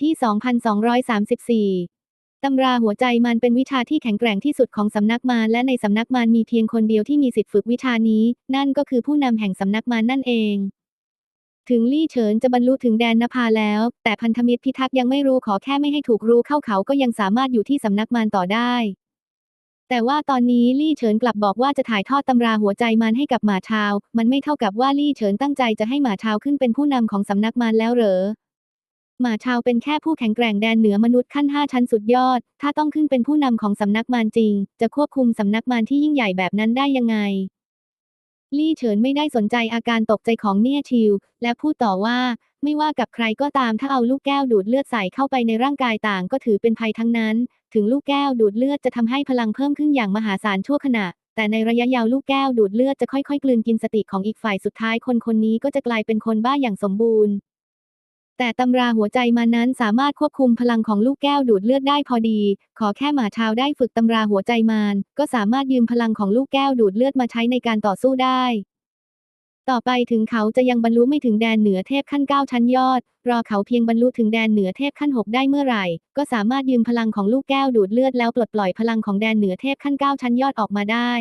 ที่ 2234 ตำราหัวใจมันเป็นวิชาที่แข็งแกร่งที่สุดของสำนักมารและในสำนักมารมีเพียงคนเดียวที่มีสิทธิ์ฝึกวิชานี้ นั่นก็คือผู้นำแห่งสำนักมารนั่นเองถึงลี่เฉินจะบรรลุถึงแดนนภาแล้ว แต่พันธมิตรพิทักษ์ยังไม่รู้ขอแค่ไม่ให้ถูกรู้เข้าเขาก็ยังสามารถอยู่ที่สำนักมารต่อได้ แต่ว่าตอนนี้ลี่เฉินกลับบอกว่าจะถ่ายทอดตำราหัวใจมันให้กับหมาชาว มันไม่เท่ากับว่าลี่เฉินตั้งใจจะให้หมาชาวขึ้นเป็นผู้นำของสำนักมารแล้วเหรอ หมาชาวเป็นแค่ผู้แข็งแกร่งแดนเหนือมนุษย์ขั้นห้าชั้นสุดยอด ถ้าต้องขึ้นเป็นผู้นำของสำนักมารจริง จะควบคุมสำนักมารที่ยิ่งใหญ่แบบนั้นได้ยังไง ลี่เฉินไม่ได้สนใจอาการตกใจของเนี่ยชิว และพูดต่อว่า ไม่ว่ากับใครก็ตามถ้าเอาลูกแก้วดูดเลือดใส่เข้าไปในร่างกายต่างก็ถือเป็นภัยทั้งนั้น ถึงลูกแก้วดูดเลือดจะทำให้พลังเพิ่มขึ้นอย่างมหาศาลชั่วขณะแต่ในระยะยาวลูกแก้วดูดเลือดจะค่อยๆ กลืนกินสติของอีกฝ่ายสุดท้ายคนคนนี้ก็จะกลายเป็นคนบ้าอย่างสมบูรณ์ แต่ตำราหัวใจมานั้นสามารถควบคุมพลังของลูกแก้วดูดเลือดได้พอดี ขอแค่หมาชาวได้ฝึกตำราหัวใจมารก็สามารถยืมพลังของลูกแก้วดูดเลือดมาใช้ในการต่อสู้ได้ ต่อไปถึงเขาจะยังบรรลุไม่ถึงแดนเหนือเทพขั้นเก้าชั้นยอด รอเขาเพียงบรรลุถึงแดนเหนือเทพขั้นหกได้เมื่อไหร่ ก็สามารถยืมพลังของลูกแก้วดูดเลือดแล้วปลดปล่อยพลังของแดนเหนือเทพขั้นเก้าชั้นยอดออกมาได้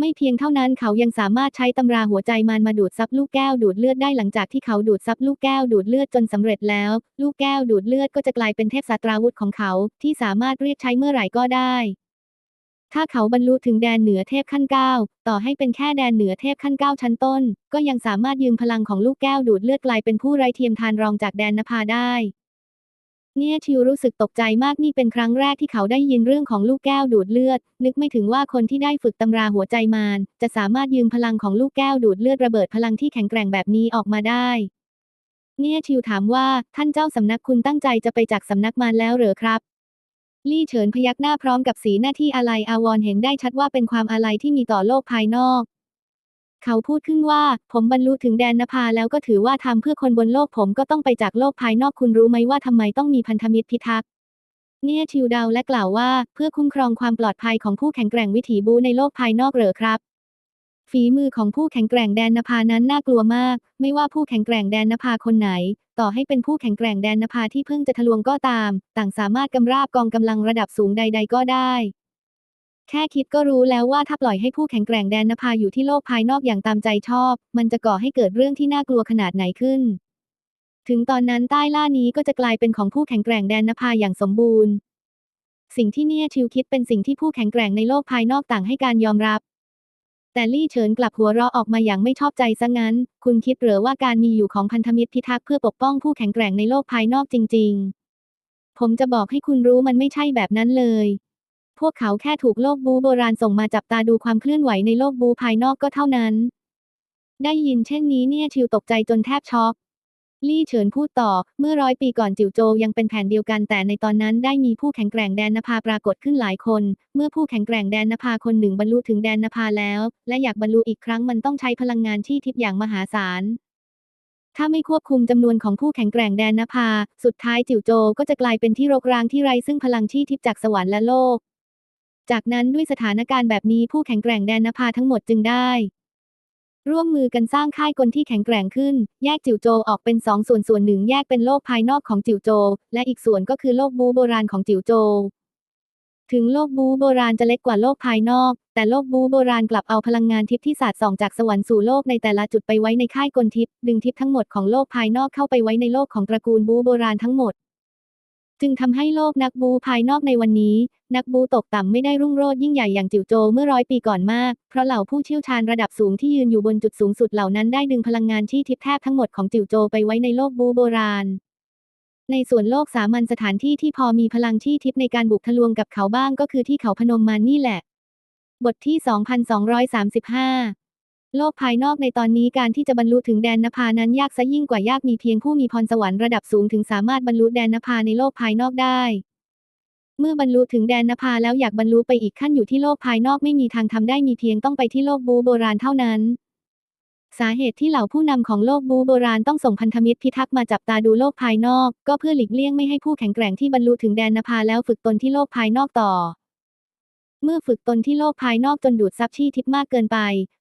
ไม่เพียงเท่านั้นเขายังสามารถใช้ตำราหัวใจมันมาดูดซับลูกแก้วดูดเลือดได้หลังจากที่เขาดูดซับลูกแก้วดูดเลือดจนสำเร็จแล้ว ลูกแก้วดูดเลือดก็จะกลายเป็นเทพสตราวุธของเขาที่สามารถเรียกใช้เมื่อไหร่ก็ได้ ถ้าเขาบรรลุถึงแดนเหนือเทพขั้นเก้าต่อให้เป็นแค่แดนเหนือเทพขั้นเก้าชั้นต้น ก็ยังสามารถยืมพลังของลูกแก้วดูดเลือดกลายเป็นผู้ไร้เทียมทานรองจากแดนนภาได้ เนี่ยชิวรู้สึกตกใจมากนี่เป็นครั้งแรกที่เขาได้ยินเรื่องของลูกแก้วดูดเลือด นึกไม่ถึงว่าคนที่ได้ฝึกตำราหัวใจมารจะสามารถยืมพลังของลูกแก้วดูดเลือดระเบิดพลังที่แข็งแกร่งแบบนี้ออกมาได้ เนี่ยชิวถามว่าท่านเจ้าสำนักคุณตั้งใจจะไปจากสำนักมารแล้วเหรอครับ ลี่เฉินพยักหน้าพร้อมกับสีหน้าที่อาลัยอาวรเห็นได้ชัดว่าเป็นความอาลัยที่มีต่อโลกภายนอก เขาพูดขึ้นว่า ผมบรรลุถึงแดนนภาแล้วก็ถือว่าทำเพื่อคนบนโลกผมก็ต้องไปจากโลกภายนอกคุณรู้ไหมว่าทำไมต้องมีพันธมิตรพิทักษ์เนี่ยชิวดาวและกล่าวว่า เพื่อคุ้มครองความปลอดภัยของผู้แข็งแกร่งวิถีบูในโลกภายนอกเหรอครับ ฝีมือของผู้แข็งแกร่งแดนนภานั้นน่ากลัวมาก ไม่ว่าผู้แข็งแกร่งแดนนภาคนไหน ต่อให้เป็นผู้แข็งแกร่งแดนนภาที่เพิ่งจะทะลวงก็ตาม ต่างสามารถกำราบกองกำลังระดับสูงใด ๆ ก็ได้ แค่คิดก็รู้แล้วว่าถ้าปล่อยให้ผู้แข็งแกร่งแดนนภาอยู่ที่โลกภายนอกอย่างตามใจชอบ มันจะก่อให้เกิดเรื่องที่น่ากลัวขนาดไหนขึ้น ถึงตอนนั้นใต้ล่านี้ก็จะกลายเป็นของผู้แข็งแกร่งแดนนภาอย่างสมบูรณ์ สิ่งที่เนี่ยชิวคิดเป็นสิ่งที่ผู้แข็งแกร่งในโลกภายนอกต่างให้การยอมรับ แต่ลี่เฉินกลับหัวเราะออกมาอย่างไม่ชอบใจซะงั้น คุณคิดเหรือว่าการมีอยู่ของพันธมิตรพิทักษ์เพื่อปกป้องผู้แข็งแกร่งในโลกภายนอกจริง ๆ ผมจะบอกให้คุณรู้มันไม่ใช่แบบนั้นเลย พวกเขาแค่ถูกโลกบูโบราณส่งมาจับตาดูความเคลื่อนไหวในโลกบูภายนอกก็เท่านั้น ได้ยินเช่นนี้เนี่ยชิวตกใจจนแทบช็อก ลี่เฉินพูดต่อ เมื่อร้อยปีก่อนจิ๋วโจยังเป็นแผ่นเดียวกันแต่ในตอนนั้นได้มีผู้แข็งแกร่งแดนนภาปรากฏขึ้นหลายคน เมื่อผู้แข็งแกร่งแดนนภาคนหนึ่งบรรลุถึงแดนนภาแล้ว และอยากบรรลุอีกครั้งมันต้องใช้พลังงานที่ทิพย์อย่างมหาศาลถ้าไม่ควบคุมจำนวนของผู้แข็งแกร่งแดนนภา สุดท้ายจิ๋วโจก็จะกลายเป็นที่รกร้างที่ไร้ซึ่งพลังที่ทิพย์จากสวรรค์และโลก จากนั้นด้วยสถานการณ์แบบนี้ผู้แข็งแกร่งแดนนภาทั้งหมดจึงได้ ร่วมมือกันสร้างค่ายกลที่แข็งแกร่งขึ้น แยกจิ๋วโจออกเป็นสองส่วนส่วนหนึ่งแยกเป็นโลกภายนอกของจิ๋วโจ และอีกส่วนก็คือโลกบูโบราณของจิ๋วโจ ถึงโลกบูโบราณจะเล็กกว่าโลกภายนอก แต่โลกบูโบราณกลับเอาพลังงานทิพย์ที่สาดส่องจากสวรรค์สู่โลกในแต่ละจุดไปไว้ในค่ายกลทิพย์ดึงทิพย์ทั้งหมดของโลกภายนอกเข้าไปไว้ในโลกของตระกูลบูโบราณทั้งหมด จึงทำให้โลกนักบูภายนอกในวันนี้ นักบูตกต่ำไม่ได้รุ่งโรจน์ยิ่งใหญ่อย่างจิ๋วโจวเมื่อร้อยปีก่อนมาก เพราะเหล่าผู้เชี่ยวชาญระดับสูงที่ยืนอยู่บนจุดสูงสุดเหล่านั้นได้ดึงพลังงานที่ทิพย์แทบทั้งหมดของจิ๋วโจวไปไว้ในโลกบูโบราณ ในส่วนโลกสามัญสถานที่ที่พอมีพลังที่ทิพย์ในการบุกทะลวงกับเขาบ้างก็คือที่เขาพนมมานี่แหละ บทที่ 2235 โลกภายนอกในตอนนี้การที่จะบรรลุถึงแดนนภานั้นยากซะยิ่งกว่ายากมีเพียงผู้มีพรสวรรค์ระดับสูงถึงสามารถบรรลุแดนนภาในโลกภายนอกได้ เมื่อบรรลุถึงแดนนภาแล้วอยากบรรลุไปอีกขั้นอยู่ที่โลกภายนอกไม่มีทางทำได้มีเพียงต้องไปที่โลกบูโบราณเท่านั้น สาเหตุที่เหล่าผู้นำของโลกบูโบราณต้องส่งพันธมิตรพิทักษ์มาจับตาดูโลกภายนอก ก็เพื่อหลีกเลี่ยงไม่ให้ผู้แข็งแกร่งที่บรรลุถึงแดนนภาแล้วฝึกตนที่โลกภายนอกต่อ เมื่อฝึกตนที่โลกภายนอกจนดูดซับชี่ทิพย์มากเกินไป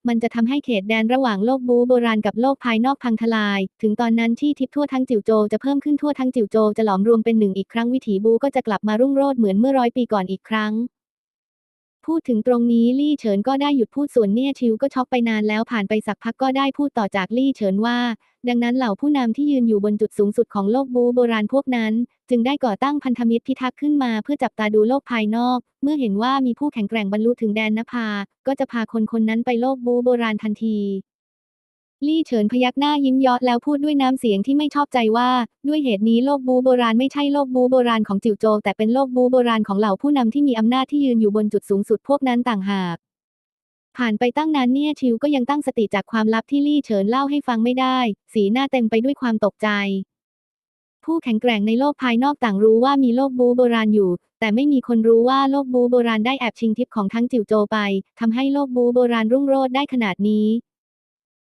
มันจะทำให้เขตแดนระหว่างโลกบูโบราณกับโลกภายนอกพังทลาย ถึงตอนนั้นชี่ทิพย์ทั่วทั้งจิ๋วโจจะเพิ่มขึ้นทั่วทั้งจิ๋วโจจะหลอมรวมเป็นหนึ่งอีกครั้งวิถีบูก็จะกลับมารุ่งโรจน์เหมือนเมื่อร้อยปีก่อนอีกครั้ง พูดถึงตรงนี้ลี่เฉินก็ได้หยุดพูดส่วนเนี่ยชิวก็ช็อกไปนานแล้วผ่านไปสักพักก็ได้พูดต่อจากลี่เฉินว่า ดังนั้นเหล่าผู้นำที่ยืนอยู่บนจุดสูงสุดของโลกบูโบราณพวกนั้น จึงได้ก่อตั้งพันธมิตรพิทักษ์ขึ้นมาเพื่อจับตาดูโลกภายนอก เมื่อเห็นว่ามีผู้แข็งแกร่งบรรลุถึงแดนนภา ก็จะพาคนคนนั้นไปโลกบูโบราณทันที ลี่เฉินพยักหน้ายิ้มยาะแล้วพูดด้วยน้ำเสียงที่ไม่ชอบใจว่า ด้วยเหตุนี้โลกบูโบราณไม่ใช่โลกบูโบราณของจิวโจ แต่เป็นโลกบูโบราณของเหล่าผู้นำที่มีอำนาจที่ยืนอยู่บนจุดสูงสุดพวกนั้นต่างหาก ผ่านไปตั้งนานเนี่ยชิวก็ยังตั้งสติจากความลับที่ลี่เฉินเล่าให้ฟังไม่ได้ สีหน้าเต็มไปด้วยความตกใจ ผู้แข็งแกร่งในโลกภายนอกต่างรู้ว่ามีโลกบูโบราณอยู่ แต่ไม่มีคนรู้ว่าโลกบูโบราณได้แอบชิงทิพย์ของทั้งจิ๋วโจไปทำให้โลกบูโบราณรุ่งโรจน์ได้ขนาดนี้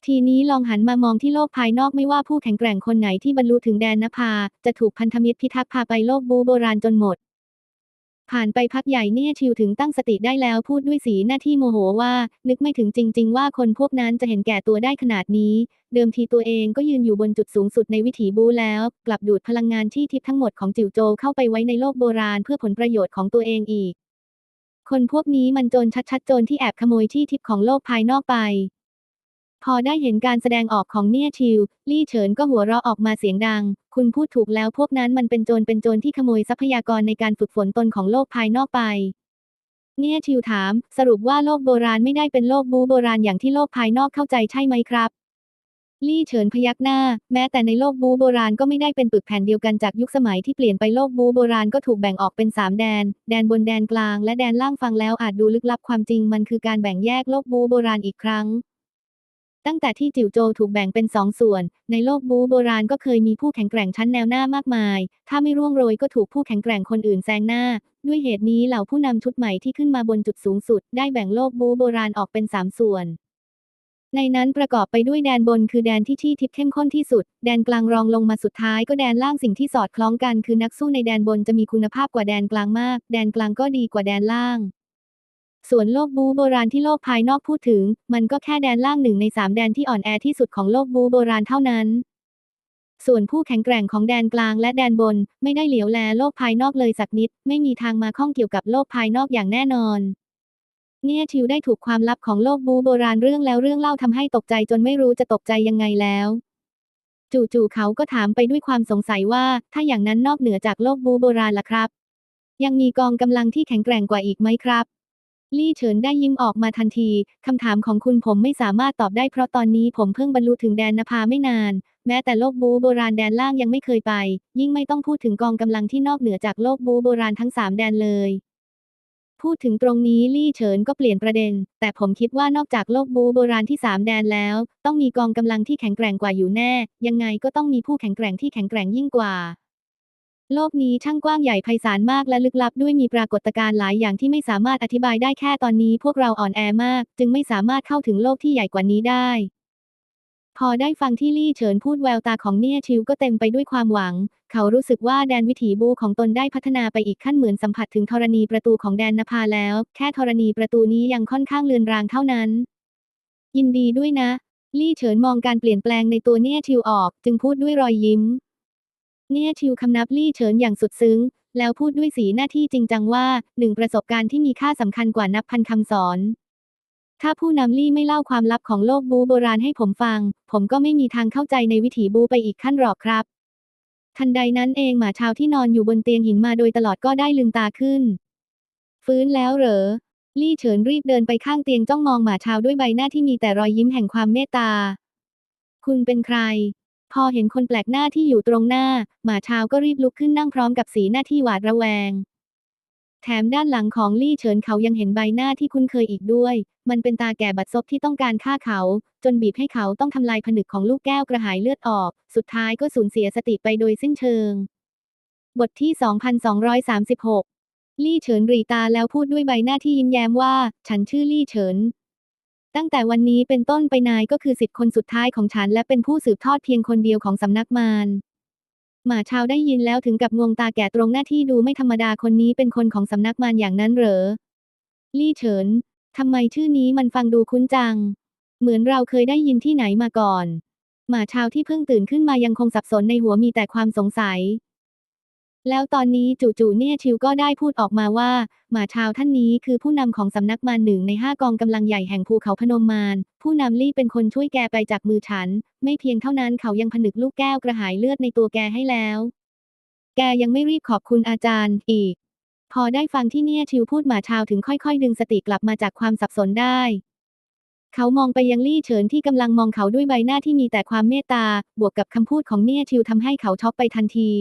ทีนี้ลองหันมามองที่โลกภายนอกไม่ว่าผู้แข็งแกร่งคนไหนที่บรรลุถึงแดนนภา จะถูกพันธมิตรพิทักษ์พาไปโลกบูโบราณจนหมด ผ่านไปพักใหญ่เนี่ยชิวถึงตั้งสติได้แล้วพูดด้วยสีหน้าที่โมโหว่า นึกไม่ถึงจริง ๆ ว่าคนพวกนั้นจะเห็นแก่ตัวได้ขนาดนี้ เดิมทีตัวเองก็ยืนอยู่บนจุดสูงสุดในวิถีบูแล้ว กลับดูดพลังงานที่ทิพทั้งหมดของจิ๋วโจเข้าไปไว้ในโลกโบราณเพื่อผลประโยชน์ของตัวเองอีก คนพวกนี้มันโจรชัดๆโจรที่แอบขโมยที่ทิพของโลกภายนอกไป พอได้เห็นการแสดงออกของเนี่ยชิว ลี่เฉินก็หัวเราะออกมาเสียงดัง คุณพูดถูกแล้วพวกนั้นมันเป็นโจรเป็นโจรที่ขโมยทรัพยากรในการฝึกฝนตนของโลกภายนอกไป เนี่ยชิวถาม สรุปว่าโลกโบราณไม่ได้เป็นโลกบูโบราณอย่างที่โลกภายนอกเข้าใจใช่ไหมครับ ลี่เฉินพยักหน้า แม้แต่ในโลกบูโบราณก็ไม่ได้เป็นปึกแผ่นเดียวกันจากยุคสมัยที่เปลี่ยนไปโลกบูโบราณก็ถูกแบ่งออกเป็นสามแดน แดนบนแดนกลางและแดนล่างฟังแล้วอาจดูลึกลับความจริงมันคือการแบ่งแยกโลกบูโบราณอีกครั้ง ตั้งแต่ที่จิ๋วโจถูกแบ่งเป็นสองส่วน ในโลกบูโบราณก็เคยมีผู้แข็งแกร่งชั้นแนวหน้ามากมาย ถ้าไม่ร่วงโรยก็ถูกผู้แข็งแกร่งคนอื่นแซงหน้า ด้วยเหตุนี้เหล่าผู้นำชุดใหม่ที่ขึ้นมาบนจุดสูงสุด ได้แบ่งโลกบูโบราณออกเป็นสามส่วน ในนั้นประกอบไปด้วยแดนบนคือแดนที่ที่ทิพย์เข้มข้นที่สุด แดนกลางรองลงมาสุดท้ายก็แดนล่างสิ่งที่สอดคล้องกัน คือนักสู้ในแดนบนจะมีคุณภาพกว่าแดนกลางมาก แดนกลางก็ดีกว่าแดนล่าง ส่วนโลกบูโบราณที่โลกภายนอกพูดถึง มันก็แค่แดนล่างหนึ่งในสามแดนที่อ่อนแอที่สุดของโลกบูโบราณเท่านั้น ส่วนผู้แข็งแกร่งของแดนกลางและแดนบน ไม่ได้เหลียวแลโลกภายนอกเลยสักนิด ไม่มีทางมาข้องเกี่ยวกับโลกภายนอกอย่างแน่นอน เนี่ยชิวได้ถูกความลับของโลกบูโบราณเรื่องแล้วเรื่องเล่าทำให้ตกใจจนไม่รู้จะตกใจยังไงแล้วจู่ๆเขาก็ถามไปด้วยความสงสัยว่า ถ้าอย่างนั้นนอกเหนือจากโลกบูโบราณล่ะครับ ยังมีกองกำลังที่แข็งแกร่งกว่าอีกไหมครับ ลี่เฉินได้ยิ้มออกมาทันที คำถามของคุณผมไม่สามารถตอบได้เพราะตอนนี้ผมเพิ่งบรรลุถึงแดนนภาไม่นาน แม้แต่โลกบูโบราณแดนล่างยังไม่เคยไป ยิ่งไม่ต้องพูดถึงกองกำลังที่นอกเหนือจากโลกบูโบราณทั้งสามแดนเลย พูดถึงตรงนี้ลี่เฉินก็เปลี่ยนประเด็น แต่ผมคิดว่านอกจากโลกบูโบราณที่สามแดนแล้ว ต้องมีกองกำลังที่แข็งแกร่งกว่าอยู่แน่ ยังไงก็ต้องมีผู้แข็งแกร่งที่แข็งแกร่งยิ่งกว่า โลกนี้ช่างกว้างใหญ่ไพศาลมากและลึกลับด้วยมีปรากฏการณ์หลายอย่างที่ไม่สามารถอธิบายได้แค่ตอนนี้พวกเราอ่อนแอมาก จึงไม่สามารถเข้าถึงโลกที่ใหญ่กว่านี้ได้ พอได้ฟังที่ลี่เฉินพูดแววตาของเนี่ยชิวก็เต็มไปด้วยความหวัง เขารู้สึกว่าแดนวิถีบูของตนได้พัฒนาไปอีกขั้นเหมือนสัมผัสถึงธรณีประตูของแดนนภาแล้ว แค่ธรณีประตูนี้ยังค่อนข้างเลือนรางเท่านั้น ยินดีด้วยนะ ลี่เฉินมองการเปลี่ยนแปลงในตัวเนี่ยชิวออก จึงพูดด้วยรอยยิ้ม เนี่ยชิวคำนับลี่เฉินอย่างสุดซึ้ง แล้วพูดด้วยสีหน้าที่จริงจังว่าหนึ่งประสบการณ์ที่มีค่าสำคัญกว่านับพันคำสอน ถ้าผู้นำลี่ไม่เล่าความลับของโลกบูโบราณให้ผมฟัง ผมก็ไม่มีทางเข้าใจในวิถีบูไปอีกขั้นหรอกครับ ทันใดนั้นเองหมาชาวที่นอนอยู่บนเตียงหินมาโดยตลอดก็ได้ลืมตาขึ้น ฟื้นแล้วเหรอ ลี่เฉินรีบเดินไปข้างเตียงจ้องมองหมาชาวด้วยใบหน้าที่มีแต่รอยยิ้มแห่งความเมตตา คุณเป็นใคร พอเห็นคนแปลกหน้าที่อยู่ตรงหน้า หมาชาวก็รีบลุกขึ้นนั่งพร้อมกับสีหน้าที่หวาดระแวง แถมด้านหลังของลี่เฉินเขายังเห็นใบหน้าที่คุ้นเคยอีกด้วย มันเป็นตาแก่บัดซบที่ต้องการฆ่าเขา จนบีบให้เขาต้องทำลายผนึกของลูกแก้วกระหายเลือดออก สุดท้ายก็สูญเสียสติไปโดยสิ้นเชิง บทที่ 2236 ลี่เฉินรีตาแล้วพูดด้วยใบหน้าที่ยิ้มแย้มว่า ฉันชื่อลี่เฉิน ตั้งแต่วันนี้เป็นต้นไปนายก็คือสิทธิ์คนสุดท้ายของฉัน และเป็นผู้สืบทอดเพียงคนเดียวของสำนักมารหมาชาวได้ยินแล้วถึงกับงงตาแก่ตรงหน้าที่ดูไม่ธรรมดาคนนี้เป็นคนของสำนักมารอย่างนั้นเหรอ ลี่เฉินทำไมชื่อนี้มันฟังดูคุ้นจัง เหมือนเราเคยได้ยินที่ไหนมาก่อน หมาชาวที่เพิ่งตื่นขึ้นมายังคงสับสนในหัวมีแต่ความสงสัย แล้วตอนนี้จู่ๆเนี่ยชิวก็ได้พูดออกมาว่า หมาชาวท่านนี้คือผู้นำของสำนักมารหนึ่งในห้ากองกำลังใหญ่แห่งภูเขาพนมมารผู้นำลี่เป็นคนช่วยแกไปจากมือฉัน ไม่เพียงเท่านั้นเขายังผนึกลูกแก้วกระหายเลือดในตัวแกให้แล้ว แกยังไม่รีบขอบคุณอาจารย์อีก พอได้ฟังที่เนี่ยชิวพูดหมาชาวถึงค่อยๆ ดึงสติกลับมาจากความสับสนได้เขามองไปยังลี่เฉินที่กำลังมองเขาด้วยใบหน้าที่มีแต่ความเมตตา บวกกับคำพูดของเนี่ยชิวทำให้เขาช็อกไปทันที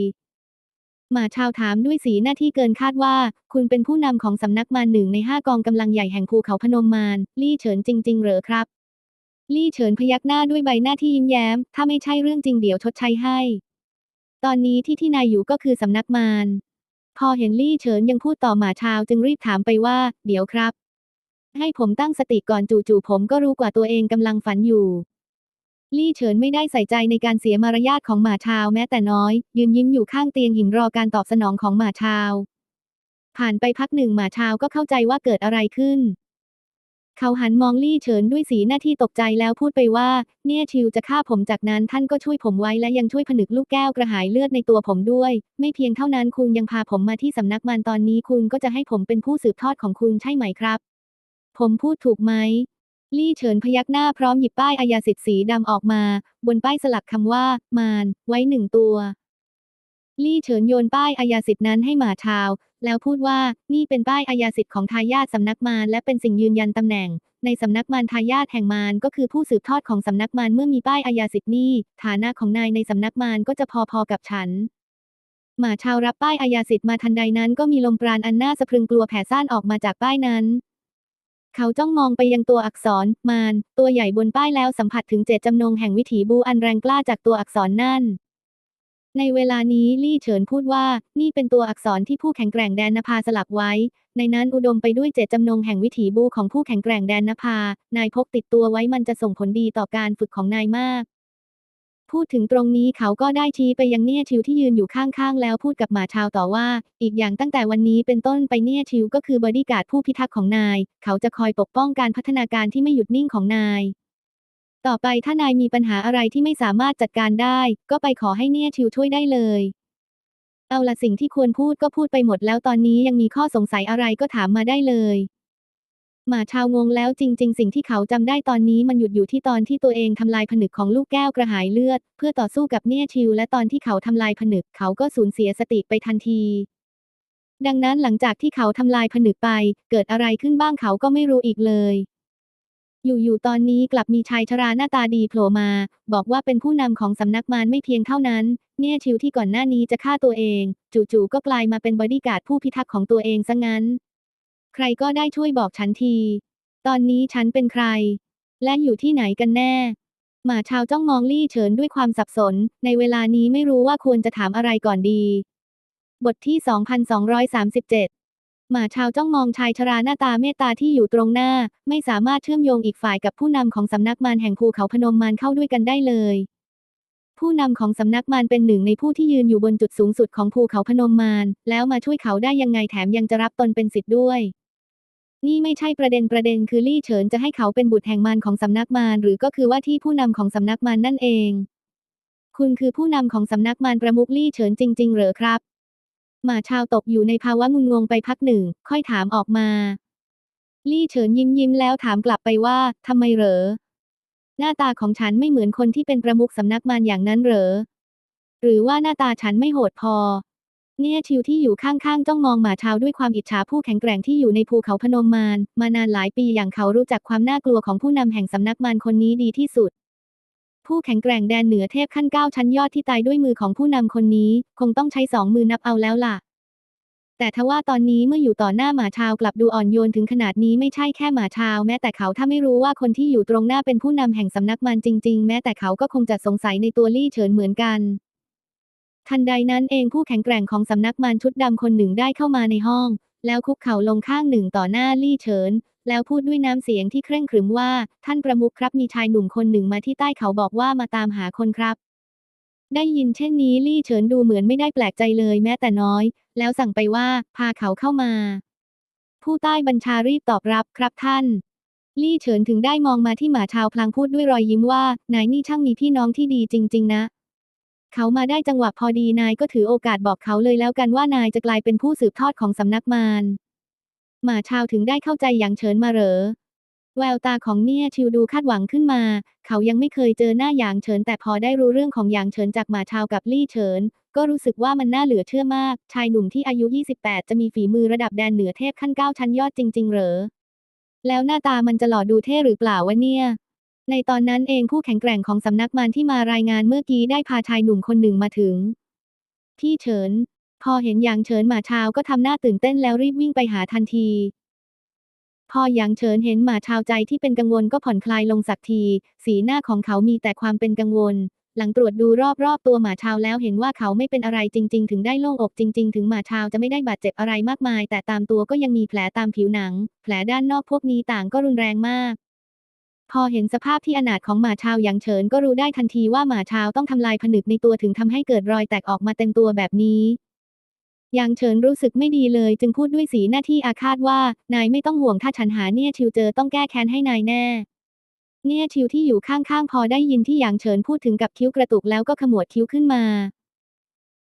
หมาชาวถามด้วยสีหน้าที่เกินคาดว่า คุณเป็นผู้นำของสำนักมารหนึ่งในห้ากองกำลังใหญ่แห่งภูเขาพนมมารลี่เฉินจริง ๆ เหรอครับ ลี่เฉินพยักหน้าด้วยใบหน้าที่ยิ้มแย้ม ถ้าไม่ใช่เรื่องจริงเดี๋ยวชดใช้ให้ ตอนนี้ที่ที่นายอยู่ก็คือสำนักมารพอเห็นลี่เฉินยังพูดต่อหมาชาวจึงรีบถามไปว่า เดี๋ยวครับ ให้ผมตั้งสติก่อนจู่ๆผมก็รู้กว่าตัวเองกำลังฝันอยู่ ลี่เฉินไม่ได้ใส่ใจในการเสียมารยาทของหมาชาวแม้แต่น้อย ยืนยิ้มอยู่ข้างเตียงหินรอการตอบสนองของหมาชาว ผ่านไปพักหนึ่งหมาชาวก็เข้าใจว่าเกิดอะไรขึ้น เขาหันมองลี่เฉินด้วยสีหน้าที่ตกใจแล้วพูดไปว่า เนี่ยชิวจะฆ่าผมจากนั้นท่านก็ช่วยผมไว้และยังช่วยผนึกลูกแก้วกระหายเลือดในตัวผมด้วย ไม่เพียงเท่านั้นคุณยังพาผมมาที่สำนักมันตอนนี้คุณก็จะให้ผมเป็นผู้สืบทอดของคุณใช่ไหมครับ ผมพูดถูกไหม ลี่เฉินพยักหน้าพร้อมหยิบป้ายอายาสิทธิ์สีดำออกมา บนป้ายสลักคำว่า มาร ไว้หนึ่งตัว ลี่เฉินโยนป้ายอายาสิทธิ์นั้นให้หมาชาว แล้วพูดว่านี่เป็นป้ายอายาสิทธิ์ของทายาทสำนักมารและเป็นสิ่งยืนยันตำแหน่ง ในสำนักมารทายาทแห่งมารก็คือผู้สืบทอดของสำนักมารเมื่อมีป้ายอายาสิทธิ์นี่ฐานะของนายในสำนักมารก็จะพอๆกับฉันหมาชาวรับป้ายอายาสิทธิ์มาทันใดนั้นก็มีลมปราณอันน่าสะพรึงกลัวแผ่ซ่านออกมาจากป้ายนั้น เขาจ้องมองไปยังตัวอักษร มาน ตัวใหญ่บนป้ายแล้วสัมผัสถึงเจตจำนงแห่งวิถีบูอันแรงกล้าจากตัวอักษรนั่น ในเวลานี้ลี่เฉินพูดว่า นี่เป็นตัวอักษรที่ผู้แข็งแกร่งแดนนภาสลับไว้ ในนั้นอุดมไปด้วยเจตจำนงแห่งวิถีบูของผู้แข็งแกร่งแดนนภา นายพกติดตัวไว้มันจะส่งผลดีต่อการฝึกของนายมาก พูดถึงตรงนี้เขาก็ได้ชี้ไปยังเนี่ยชิวที่ยืนอยู่ข้างๆ แล้วพูดกับหมาชาวต่อว่า อีกอย่างตั้งแต่วันนี้เป็นต้นไปเนี่ยชิวก็คือบอดี้การ์ดผู้พิทักษ์ของนาย เขาจะคอยปกป้องการพัฒนาการที่ไม่หยุดนิ่งของนาย ต่อไปถ้านายมีปัญหาอะไรที่ไม่สามารถจัดการได้ ก็ไปขอให้เนี่ยชิวช่วยได้เลย เอาละสิ่งที่ควรพูดก็พูดไปหมดแล้วตอนนี้ยังมีข้อสงสัยอะไรก็ถามมาได้เลย หมาชาวงงแล้วจริง ๆ สิ่งที่เขาจำได้ตอนนี้มันหยุดอยู่ที่ตอนที่ตัวเองทำลายผนึกของลูกแก้วกระหายเลือด เพื่อต่อสู้กับเนี่ยชิว และตอนที่เขาทำลายผนึกเขาก็สูญเสียสติไปทันที ดังนั้นหลังจากที่เขาทำลายผนึกไป เกิดอะไรขึ้นบ้างเขาก็ไม่รู้อีกเลยอยู่ๆ ตอนนี้กลับมีชายชราหน้าตาดีโผล่มา บอกว่าเป็นผู้นำของสำนักมารไม่เพียงเท่านั้น เนี่ยชิวที่ก่อนหน้านี้จะฆ่าตัวเอง จู่ๆ ก็กลายมาเป็นบอดี้การ์ดผู้พิทักษ์ของตัวเองซะงั้น ใครก็ได้ช่วยบอกฉันที ตอนนี้ฉันเป็นใคร และอยู่ที่ไหนกันแน่ หมาชาวจ้องมองลี่เฉินด้วยความสับสน ในเวลานี้ไม่รู้ว่าควรจะถามอะไรก่อนดี บทที่ 2237 หมาชาวจ้องมองชายชราหน้าตาเมตตาที่อยู่ตรงหน้า ไม่สามารถเชื่อมโยงอีกฝ่ายกับผู้นำของสำนักมารแห่งภูเขาพนมมารเข้าด้วยกันได้เลยผู้นำของสำนักมารเป็นหนึ่งในผู้ที่ยืนอยู่บนจุดสูงสุดของภูเขาพนมมารแล้วมาช่วยเขาได้ยังไงแถมยังจะรับตนเป็นศิษย์ด้วย นี่ไม่ใช่ประเด็นประเด็นคือลี่เฉินจะให้เขาเป็นบุตรแห่งมารของสำนักมารหรือก็คือว่าที่ผู้นำของสำนักมารนั่นเอง คุณคือผู้นำของสำนักมารประมุขลี่เฉินจริง ๆ เหรอครับ หมาชาวตกอยู่ในภาวะงุนงงไปพักหนึ่ง ค่อยถามออกมา ลี่เฉินยิ้มยิ้มแล้วถามกลับไปว่าทำไมเหรอ หน้าตาของฉันไม่เหมือนคนที่เป็นประมุขสำนักมารอย่างนั้นเหรอ หรือว่าหน้าตาฉันไม่โหดพอ เนี่ยชิวที่อยู่ข้างๆจ้องมองหมาชาด้วยความอิจฉาผู้แข็งแกร่งที่อยู่ในภูเขาพนมมารมานานหลายปีอย่างเขารู้จักความน่ากลัวของผู้นำแห่งสำนักมารคนนี้ดีที่สุด ผู้แข็งแกร่งแดนเหนือเทพขั้นเก้าชั้นยอดที่ตายด้วยมือของผู้นำคนนี้ คงต้องใช้สองมือนับเอาแล้วล่ะ แต่ทว่าตอนนี้เมื่ออยู่ต่อหน้าหมาชาวกลับดูอ่อนโยนถึงขนาดนี้ไม่ใช่แค่หมาชาวแม้แต่เขาถ้าไม่รู้ว่าคนที่อยู่ตรงหน้าเป็นผู้นำแห่งสำนักมันจริง ๆ แม้แต่เขาก็คงจะสงสัยในตัวลี่เฉินเหมือนกัน ทันใดนั้นเองผู้แข็งแกร่งของสำนักมันชุดดำคนหนึ่งได้เข้ามาในห้อง แล้วคุกเข่าลงข้างหนึ่งต่อหน้าลี่เฉิน แล้วพูดด้วยน้ำเสียงที่เคร่งขรึมว่า ท่านประมุขครับมีชายหนุ่มคนหนึ่งมาที่ใต้เขาบอกว่ามาตามหาคนครับ ได้ยินเช่นนี้ลี่เฉินดูเหมือนไม่ได้แปลกใจเลยแม้แต่น้อย แล้วสั่งไปว่าพาเขาเข้ามา ผู้ใต้บัญชารีบตอบรับครับท่านลี่เฉินถึงได้มองมาที่หมาชาวพลางพูดด้วยรอยยิ้มว่า นายนี่ช่างมีพี่น้องที่ดีจริง ๆ นะ เขามาได้จังหวะพอดีนายก็ถือโอกาสบอกเขาเลยแล้วกันว่านายจะกลายเป็นผู้สืบทอดของสำนักมารหมาชาวถึงได้เข้าใจอย่างเฉินมาเหรอ แววตาของเนี่ยชิวดูคาดหวังขึ้นมา เขายังไม่เคยเจอหน้าหยางเฉินแต่พอได้รู้เรื่องของหยางเฉินจากหมาชาวกับลี่เฉิน ก็รู้สึกว่ามันน่าเหลือเชื่อมาก ชายหนุ่มที่อายุ 28 จะมีฝีมือระดับแดนเหนือเทพขั้นเก้าชั้นยอดจริง ๆ เหรอ แล้วหน้าตามันจะหล่อดูเท่หรือเปล่าวะเนี่ย ในตอนนั้นเองผู้แข็งแกร่งของสำนักมารที่มารายงานเมื่อกี้ได้พาชายหนุ่มคนหนึ่งมาถึง พี่เฉิน พอเห็นหยางเฉินหมาชาวก็ทำหน้าตื่นเต้นแล้วรีบวิ่งไปหาทันที พอหยางเฉินเห็นหมาชาวใจที่เป็นกังวลก็ผ่อนคลายลงสักที สีหน้าของเขามีแต่ความเป็นกังวล หลังตรวจดูรอบๆตัวหมาชาวแล้วเห็นว่าเขาไม่เป็นอะไรจริง ๆ ถึงได้โล่งอกจริง ๆ ถึงหมาชาวจะไม่ได้บาดเจ็บอะไรมากมาย แต่ตามตัวก็ยังมีแผลตามผิวหนัง แผลด้านนอกพวกนี้ต่างก็รุนแรงมาก พอเห็นสภาพที่อนาถของหมาชาวหยางเฉินก็รู้ได้ทันทีว่าหมาชาวต้องทำลายผนึกในตัวถึงทำให้เกิดรอยแตกออกมาเต็มตัวแบบนี้หยางเฉินรู้สึกไม่ดีเลยจึงพูดด้วยสีหน้าที่อาฆาตว่า นายไม่ต้องห่วงถ้าฉันหาเนี่ยชิวเจอต้องแก้แค้นให้นายแน่ เนี่ยชิวที่อยู่ข้างๆพอได้ยินที่หยางเฉินพูดถึงกับคิ้วกระตุกแล้วก็ขมวดคิ้วขึ้นมา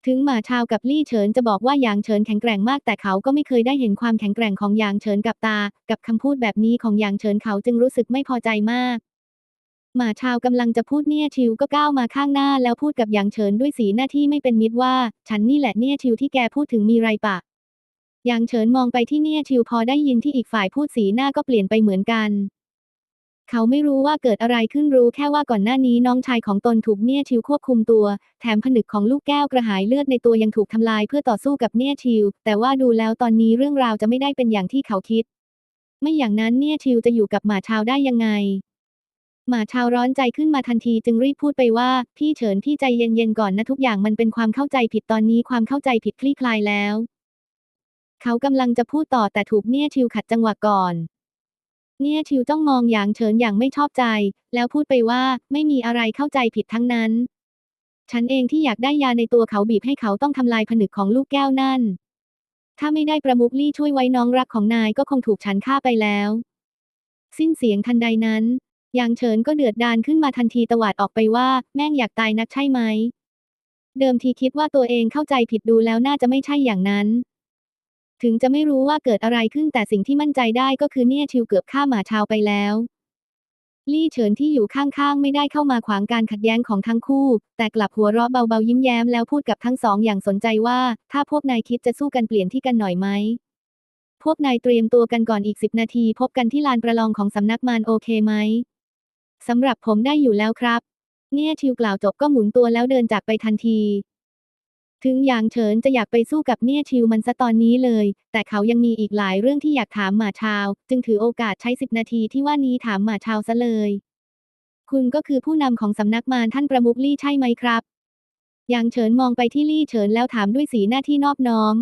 ถึงหมาชาวกับลี่เฉินจะบอกว่าหยางเฉินแข็งแกร่งมากแต่เขาก็ไม่เคยได้เห็นความแข็งแกร่งของหยางเฉินกับตา กับคำพูดแบบนี้ของหยางเฉินเขาจึงรู้สึกไม่พอใจมาก หมาชาวกำลังจะพูดเนี่ยชิวก็ก้าวมาข้างหน้าแล้วพูดกับหยางเฉินด้วยสีหน้าที่ไม่เป็นมิตรว่า ฉันนี่แหละเนี่ยชิวที่แกพูดถึงมีไรปะหยางเฉินมองไปที่เนี่ยชิวพอได้ยินที่อีกฝ่ายพูดสีหน้าก็เปลี่ยนไปเหมือนกัน เขาไม่รู้ว่าเกิดอะไรขึ้นรู้แค่ว่าก่อนหน้านี้น้องชายของตนถูกเนี่ยชิวควบคุมตัว แถมผนึกของลูกแก้วกระหายเลือดในตัวยังถูกทำลายเพื่อต่อสู้กับเนี่ยชิว แต่ว่าดูแล้วตอนนี้เรื่องราวจะไม่ได้เป็นอย่างที่เขาคิด ไม่อย่างนั้นเนี่ยชิวจะอยู่กับหมาชาวได้ยังไง หมาชาวร้อนใจขึ้นมาทันทีจึงรีบพูดไปว่า พี่เฉินพี่ใจเย็นๆก่อนนะทุกอย่างมันเป็นความเข้าใจผิดตอนนี้ความเข้าใจผิดคลี่คลายแล้ว เขากำลังจะพูดต่อแต่ถูกเนี่ยชิวขัดจังหวะก่อน เนี่ยชิวจ้องมองหยางเฉินอย่างไม่ชอบใจ แล้วพูดไปว่าไม่มีอะไรเข้าใจผิดทั้งนั้น ฉันเองที่อยากได้ยาในตัวเขาบีบให้เขาต้องทำลายผนึกของลูกแก้วนั่น ถ้าไม่ได้ประมุกลี่ช่วยไว้น้องรักของนายก็คงถูกฉันฆ่าไปแล้ว สิ้นเสียงทันใดนั้นยางเฉินก็เดือดดานขึ้นมาทันทีตวาดออกไปว่าแม่งอยากตายนักใช่ไหม เดิมทีคิดว่าตัวเองเข้าใจผิดดูแล้วน่าจะไม่ใช่อย่างนั้น ถึงจะไม่รู้ว่าเกิดอะไรขึ้นแต่สิ่งที่มั่นใจได้ก็คือเนี่ยชิวเกือบฆ่าหมาชาวไปแล้วลี่เฉินที่อยู่ข้างๆ ไม่ได้เข้ามาขวางการขัดแย้งของทั้งคู่ แต่กลับหัวเราะเบาๆยิ้มแย้มแล้วพูดกับทั้งสองอย่างสนใจว่า ถ้าพวกนายคิดจะสู้กันเปลี่ยนที่กันหน่อยไหม พวกนายเตรียมตัวกันก่อนอีกสิบนาที พบกันที่ลานประลองของสำนักมารโอเคไหมสำหรับผมได้อยู่แล้วครับ เนี่ยชิวกล่าวจบก็หมุนตัวแล้วเดินจากไปทันที ถึงหยางเฉินจะอยากไปสู้กับเนี่ยชิวมันซะตอนนี้เลย แต่เขายังมีอีกหลายเรื่องที่อยากถามหมาชาว จึงถือโอกาสใช้สิบนาทีที่ว่านี้ถามหมาชาวซะเลย คุณก็คือผู้นำของสำนักมารท่านประมุกลี่ใช่ไหมครับหยางเฉินมองไปที่ลี่เฉินแล้วถามด้วยสีหน้าที่นอบน้อม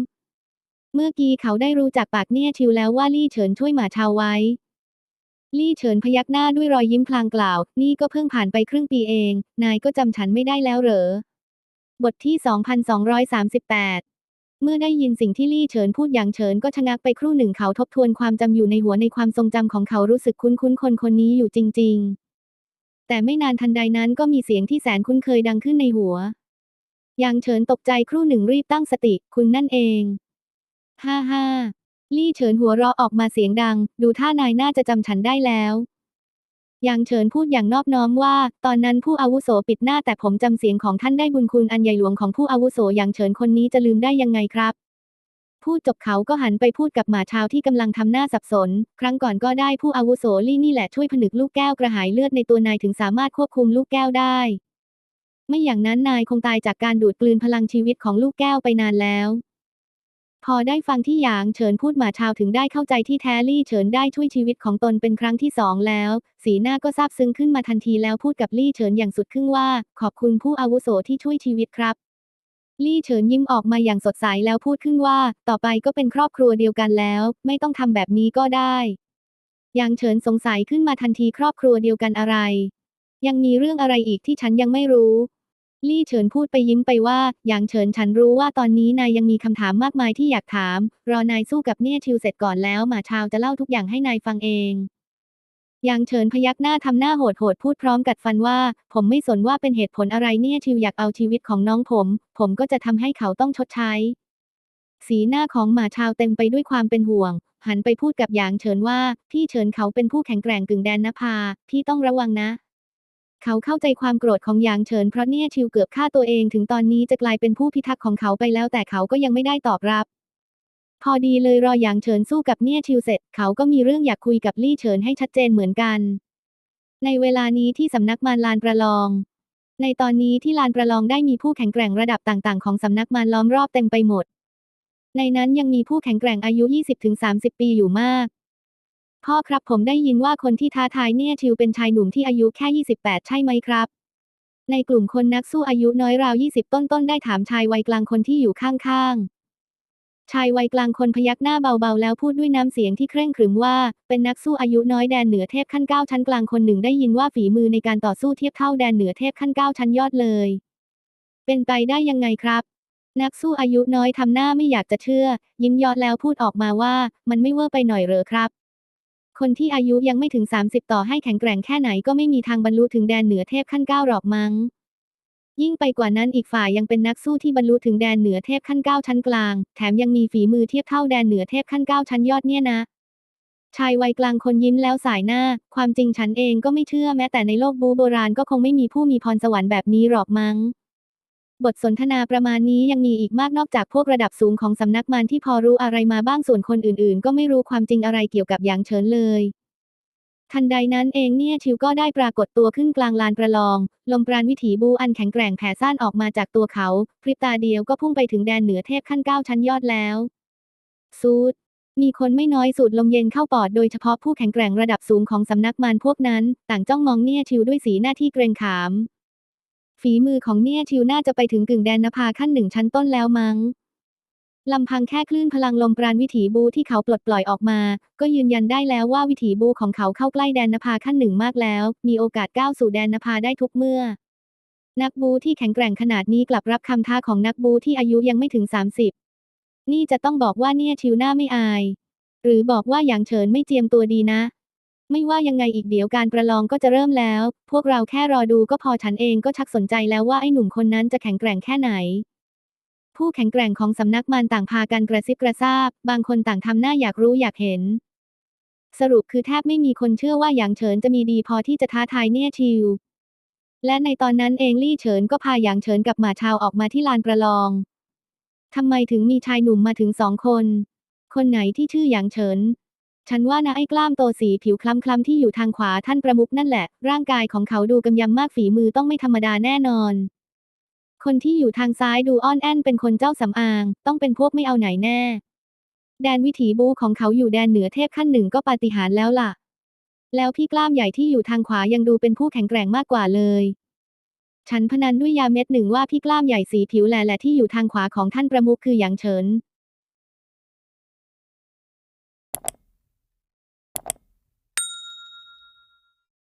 เมื่อกี้เขาได้รู้จากปากเนี่ยชิวแล้วว่าลี่เฉินช่วยหมาชาวไว้ลี่เฉินพยักหน้าด้วยรอยยิ้มพลางกล่าว นี่ก็เพิ่งผ่านไปครึ่งปีเอง นายก็จำฉันไม่ได้แล้วเหรอ บทที่ 2238 เมื่อได้ยินสิ่งที่ลี่เฉินพูดอย่างเฉินก็ชะงักไปครู่หนึ่งเขาทบทวนความจำอยู่ในหัวในความทรงจำของเขารู้สึกคุ้นคุ้นๆคนคนนี้อยู่จริง ๆ แต่ไม่นานทันใดนั้นก็มีเสียงที่แสนคุ้นเคยดังขึ้นในหัว อย่างเฉินตกใจครู่หนึ่งรีบตั้งสติ คุณนั่นเอง ฮ่าฮ่าลี่เฉินหัวเราะออกมาเสียงดัง ดูท่านายน่าจะจำฉันได้แล้ว ยางเฉินพูดอย่างนอบน้อมว่า ตอนนั้นผู้อาวุโสปิดหน้าแต่ผมจำเสียงของท่านได้บุญคุณอันใหญ่หลวงของผู้อาวุโสอย่างเฉินคนนี้จะลืมได้ยังไงครับ พูดจบเขาก็หันไปพูดกับหมาชาวที่กำลังทำหน้าสับสน ครั้งก่อนก็ได้ผู้อาวุโสลี่นี่แหละช่วยผนึกลูกแก้วกระหายเลือดในตัวนายถึงสามารถควบคุมลูกแก้วได้ ไม่อย่างนั้นนายคงตายจากการดูดกลืนพลังชีวิตของลูกแก้วไปนานแล้ว พอได้ฟังที่หยางเฉินพูดหมาชาวถึงได้เข้าใจที่แท้ลี่เฉินได้ช่วยชีวิตของตนเป็นครั้งที่สองแล้ว สีหน้าก็ซาบซึ้งขึ้นมาทันทีแล้วพูดกับลี่เฉินอย่างสุดครึ่งว่า ขอบคุณผู้อาวุโสที่ช่วยชีวิตครับ ลี่เฉินยิ้มออกมาอย่างสดใสแล้วพูดขึ้นว่า ต่อไปก็เป็นครอบครัวเดียวกันแล้ว ไม่ต้องทำแบบนี้ก็ได้หยางเฉินสงสัยขึ้นมาทันทีครอบครัวเดียวกันอะไร ยังมีเรื่องอะไรอีกที่ฉันยังไม่รู้ ลี่เฉินพูดไปยิ้มไปว่าหยางเฉินฉันรู้ว่าตอนนี้นายยังมีคำถามมากมายที่อยากถาม รอนายสู้กับเนี่ยชิวเสร็จก่อนแล้วหมาชาวจะเล่าทุกอย่างให้นายฟังเองหยางเฉินพยักหน้าทำหน้าโหดโหดๆพูดพร้อมกัดฟันว่า ผมไม่สนว่าเป็นเหตุผลอะไรเนี่ยชิวอยากเอาชีวิตของน้องผม ผมก็จะทำให้เขาต้องชดใช้ สีหน้าของหมาชาวเต็มไปด้วยความเป็นห่วง หันไปพูดกับหยางเฉินว่า พี่เฉินเขาเป็นผู้แข็งแกร่งกึ่งแดนนภา พี่ต้องระวังนะ เขาเข้าใจความโกรธของหยางเฉินเพราะเนี่ยชิวเกือบฆ่าตัวเองถึงตอนนี้จะกลายเป็นผู้พิทักษ์ของเขาไปแล้วแต่เขาก็ยังไม่ได้ตอบรับ พอดีเลยรอหยางเฉินสู้กับเนี่ยชิวเสร็จ เขาก็มีเรื่องอยากคุยกับลี่เฉินให้ชัดเจนเหมือนกัน ในเวลานี้ที่สำนักมารลานประลอง ในตอนนี้ที่ลานประลองได้มีผู้แข็งแกร่งระดับต่างๆ ของสำนักมารล้อมรอบเต็มไปหมด ในนั้นยังมีผู้แข็งแกร่งอายุ 20-30 ปีอยู่มาก พ่อครับผมได้ยินว่าคนที่ท้าทายเนี่ยชิวเป็นชายหนุ่มที่อายุแค่ 28 ใช่ไหมครับ ในกลุ่มคนนักสู้อายุน้อยราว 20 ต้นๆ ได้ถามชายวัยกลางคนที่อยู่ข้างๆ ชายวัยกลางคนพยักหน้าเบาๆ แล้วพูดด้วยน้ำเสียงที่เคร่งขรึมว่า เป็นนักสู้อายุน้อยแดนเหนือเทพขั้นเก้าชั้นกลางคนหนึ่งได้ยินว่าฝีมือในการต่อสู้เทียบเท่าแดนเหนือเทพขั้นเก้าชั้นยอดเลย เป็นไปได้ยังไงครับนักสู้อายุน้อยทำหน้าไม่อยากจะเชื่อ ยิ้มยอดแล้วพูดออกมาว่า มันไม่เวอร์ไปหน่อยเหรอครับ คนที่อายุยังไม่ถึง 30 ต่อให้แข็งแกร่งแค่ไหนก็ไม่มีทางบรรลุถึงแดนเหนือเทพขั้นเก้าหรอกมั้ง ยิ่งไปกว่านั้นอีกฝ่ายยังเป็นนักสู้ที่บรรลุถึงแดนเหนือเทพขั้นเก้าชั้นกลาง แถมยังมีฝีมือเทียบเท่าแดนเหนือเทพขั้นเก้าชั้นยอดเนี่ยนะชายวัยกลางคนยิ้มแล้วสายหน้า ความจริงฉันเองก็ไม่เชื่อแม้แต่ในโลกบูโบราณก็คงไม่มีผู้มีพรสวรรค์แบบนี้หรอกมั้ง บทสนทนาประมาณนี้ยังมีอีกมากนอกจากพวกระดับสูงของสำนักมารที่พอรู้อะไรมาบ้างส่วนคนอื่นๆ ก็ไม่รู้ความจริงอะไรเกี่ยวกับหยางเฉินเลย ทันใดนั้นเองเนี่ยชิวก็ได้ปรากฏตัวขึ้นกลางลานประลอง ลมปราณวิถีบูอันแข็งแกร่งแผ่ซ่านออกมาจากตัวเขา พริบตาเดียวก็พุ่งไปถึงแดนเหนือเทพขั้นเก้าชั้นยอดแล้วสูดมีคนไม่น้อยสูดลมเย็นเข้าปอดโดยเฉพาะผู้แข็งแกร่งระดับสูงของสำนักมารพวกนั้น ต่างจ้องมองเนี่ยชิวด้วยสีหน้าที่เกรงขาม ฝีมือของเนี่ยชิวน่าจะไปถึงกึ่งแดนนภาขั้นหนึ่งชั้นต้นแล้วมั้งลำพังแค่คลื่นพลังลมปราณวิถีบูที่เขาปลดปล่อยออกมา ก็ยืนยันได้แล้วว่าวิถีบูของเขาเข้าใกล้แดนนภาขั้นหนึ่งมากแล้ว มีโอกาสก้าวสู่แดนนภาได้ทุกเมื่อ นักบูที่แข็งแกร่งขนาดนี้กลับรับคำท้าของนักบูที่อายุยังไม่ถึง 30 นี่จะต้องบอกว่าเนี่ยชิวหน้าไม่อาย หรือบอกว่าอย่างเฉินไม่เจียมตัวดีนะ ไม่ว่ายังไงอีกเดี๋ยวการประลองก็จะเริ่มแล้ว พวกเราแค่รอดูก็พอฉันเองก็ชักสนใจแล้วว่าไอ้หนุ่มคนนั้นจะแข็งแกร่งแค่ไหน ผู้แข็งแกร่งของสำนักมารต่างพากันกระซิบกระซาบ บางคนต่างทำหน้าอยากรู้อยากเห็น สรุปคือแทบไม่มีคนเชื่อว่าหยางเฉินจะมีดีพอที่จะท้าทายเนี่ยชิว และในตอนนั้นเองลี่เฉินก็พาหยางเฉินกับหมาชาวออกมาที่ลานประลองทำไมถึงมีชายหนุ่มมาถึงสองคน คนไหนที่ชื่อหยางเฉิน ฉันว่านะไอ้กล้ามโตสีผิวคล้ำๆที่อยู่ทางขวาท่านประมุขนั่นแหละ ร่างกายของเขาดูกำยำมากฝีมือต้องไม่ธรรมดาแน่นอน คนที่อยู่ทางซ้ายดูอ้อนแอนเป็นคนเจ้าสำอาง ต้องเป็นพวกไม่เอาไหนแน่ แดนวิถีบูของเขาอยู่แดนเหนือเทพขั้นหนึ่งก็ปาฏิหาริย์แล้วล่ะ แล้วพี่กล้ามใหญ่ที่อยู่ทางขวายังดูเป็นผู้แข็งแกร่งมากกว่าเลย ฉันพนันด้วยยาเม็ดหนึ่งว่าพี่กล้ามใหญ่สีผิวแหล่ที่อยู่ทางขวาของท่านประมุขคือหยางเฉิน